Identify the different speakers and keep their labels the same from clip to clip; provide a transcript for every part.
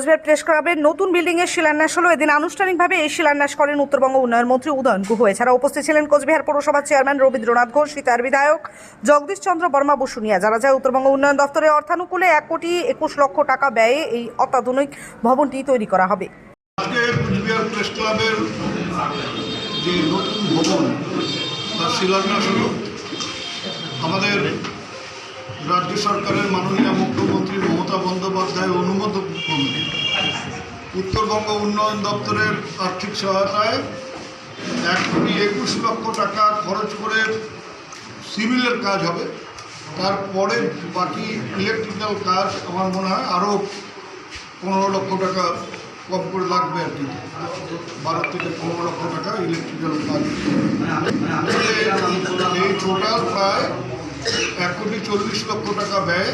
Speaker 1: Cooch Behar press ক্লাবের নতুন building এর শিলান্যাস হলো। এদিন আনুষ্ঠানিকভাবে এই শিলান্যাস করেন উত্তরবঙ্গ উন্নয়ন মন্ত্রী উদয়ন গুহ। এছাড়া উপস্থিত ছিলেন কোচবিহার পৌরসভার চেয়ারম্যান রবীন্দ্রনাথ ঘোষ, সীতার বিধায়ক জগদীশ চন্দ্র বর্মা বসুনিয়া। যারা যায় উত্তরবঙ্গ উন্নয়ন দপ্তরের অর্থানুকূলে এক কোটি একুশ লক্ষ টাকা ব্যয়ে এই অত্যাধুনিক ভবনটি তৈরি করা হবে।
Speaker 2: আজকে কুচবিহার প্রেস ক্লাবের যে নতুন ভবন, তার শিলান্যাস হল। আমাদের রাজ্য সরকারের মাননীয় মুখ্যমন্ত্রী মমতা বন্দ্যোপাধ্যায় অনুমোদন উত্তরবঙ্গ উন্নয়ন দপ্তরের আর্থিক সহায়তায় এক কোটি একুশ লক্ষ টাকা খরচ করে সিভিলের কাজ হবে। তারপরে বাকি ইলেকট্রিক্যাল কাজ আমার মনে হয় আরও পনেরো লক্ষ টাকা কম করে লাগবে আর কি। বারো থেকে পনেরো লক্ষ টাকা ইলেকট্রিক্যাল কাজ। এই টোটাল প্রায় এক কোটি চল্লিশ লক্ষ টাকা ব্যয়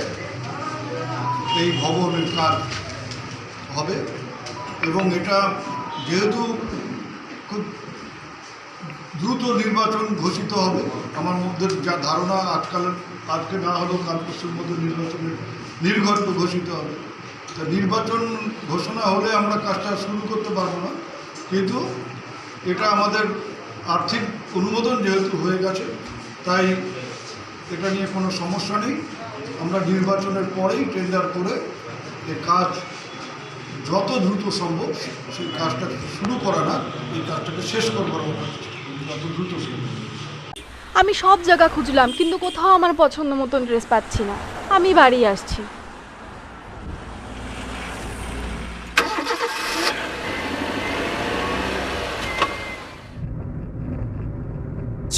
Speaker 2: এই ভবনের কাজ হবে। এবং এটা যেহেতু খুব দ্রুত নির্বাচন ঘোষিত হবে, আমার মধ্যে যা ধারণা আজকালের, আজকে না হলেও কাল পরশুর মধ্যে নির্বাচনের নির্ঘণ্ট ঘোষিত হবে। তা নির্বাচন ঘোষণা হলে আমরা কাজটা শুরু করতে পারব না, কিন্তু এটা আমাদের আর্থিক অনুমোদন যেহেতু হয়ে গেছে, তাই এটা নিয়ে কোনো সমস্যা নেই। আমরা নির্বাচনের পরেই টেন্ডার করে এ কাজ যত দ্রুত সম্ভব সেই কাজটা শুরু করা না এই কাজটাকে শেষ করবার যত দ্রুত সম্ভব।
Speaker 3: আমি সব জায়গা খুঁজলাম কিন্তু কোথাও আমার পছন্দ মতন ড্রেস পাচ্ছি না। আমি বাড়ি আসছি।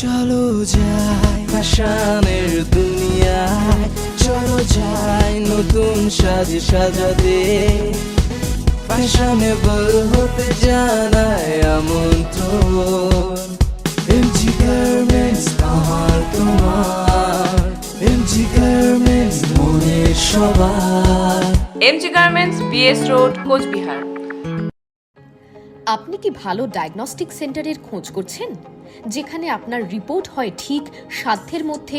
Speaker 4: চলো যাই ফ্যাশনের দুনিয়ায় চলো যাই নতুন সাজে সাজাতে। ফ্যাশনেবল হতে জানায় আমন্ত্রণ। এমজি গার্মেন্টস আমার তোমার। এমজি গার্মেন্টস মনের সবার।
Speaker 5: MG garments BS road Cooch Behar.
Speaker 6: আপনি কি ভালো ডায়াগনস্টিক সেন্টারের খোঁজ করছেন? যেখানে আপনার রিপোর্ট হয় ঠিক সাধ্যের মধ্যে